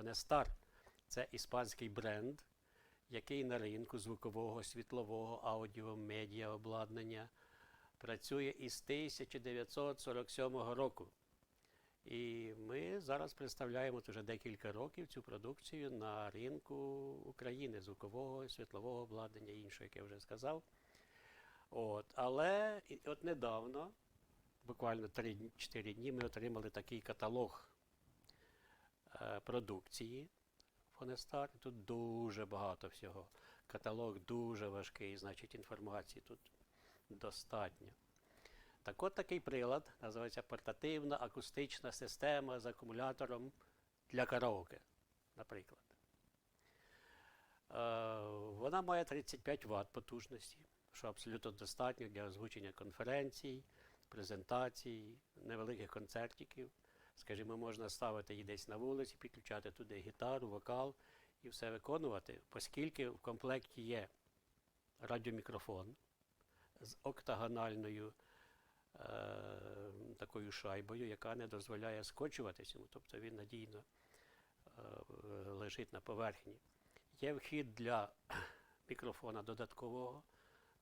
Honestar. Це іспанський бренд, який на ринку звукового, світлового, аудіо, медіа обладнання працює із 1947 року. І ми зараз представляємо вже декілька років цю продукцію на ринку України звукового, світлового обладнання, іншого, як я вже сказав. От, але от недавно, буквально 3-4 дні, ми отримали такий каталог продукції Фонестар. Тут дуже багато всього. Каталог дуже важкий, значить інформації тут достатньо. Так от такий прилад називається портативна акустична система з акумулятором для караоке, наприклад. Е, вона має 35 Вт потужності, що абсолютно достатньо для озвучення конференцій, презентацій, невеликих концертиків. Скажімо, можна ставити її десь на вулиці, підключати туди гітару, вокал і все виконувати, оскільки в комплекті є радіомікрофон з октагональною е, такою шайбою, яка не дозволяє скочуватися тобто він надійно е, лежить на поверхні. Є вхід для мікрофона додаткового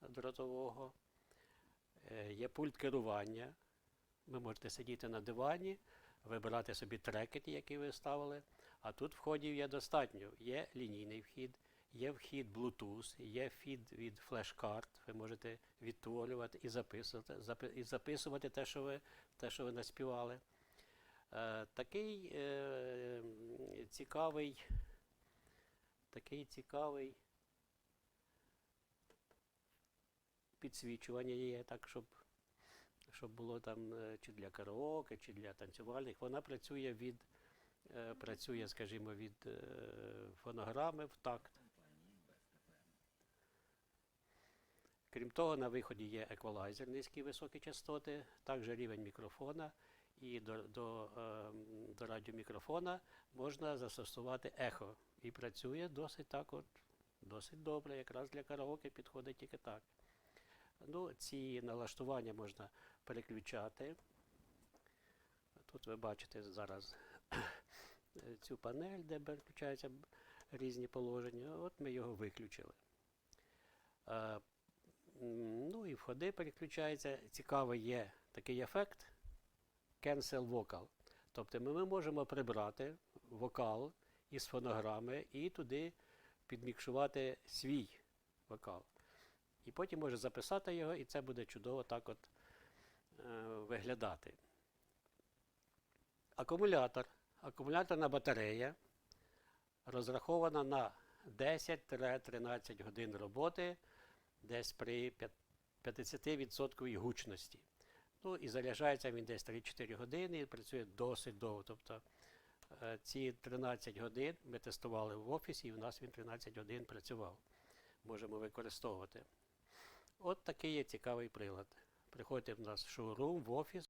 дротового, е, є пульт керування. Ви можете сидіти на дивані, вибирати собі трекети, які ви ставили. А тут входів є достатньо. Є лінійний вхід, є вхід Bluetooth, є вхід від флеш-карт. Ви можете відтворювати і записувати, запи- і записувати те, що ви, те, що ви наспівали. Е, такий е, цікавий, такий цікавий підсвічування є, так, щоб, щоб було там е, чи для караоке, чи для танцювальних. Вона працює від, е, працює, скажімо, від е, фонограми в такт. Крім того, на виході є еквалайзер низькі високі частоти, також рівень мікрофона. І до, до, до радіомікрофона можна застосувати ехо. І працює досить так от, досить добре, якраз для караоке підходить тільки так. Ну, ці налаштування можна переключати. Тут ви бачите зараз цю панель, де переключаються різні положення. От ми його виключили. Ну і входи переключаються. Цікавий є такий ефект cancel vocal. Тобто ми, ми можемо прибрати вокал із фонограми і туди підмікшувати свій вокал. І потім може записати його, і це буде чудово так от е, виглядати. Акумулятор. Акумуляторна батарея розрахована на 10-13 годин роботи десь при 50% гучності. Ну і заряджається він десь 3-4 години і працює досить довго. Тобто е, ці 13 годин ми тестували в офісі, і в нас він 13 годин працював. Можемо використовувати. От такий є цікавий прилад. Приходьте в нас в шоурум, в офіс.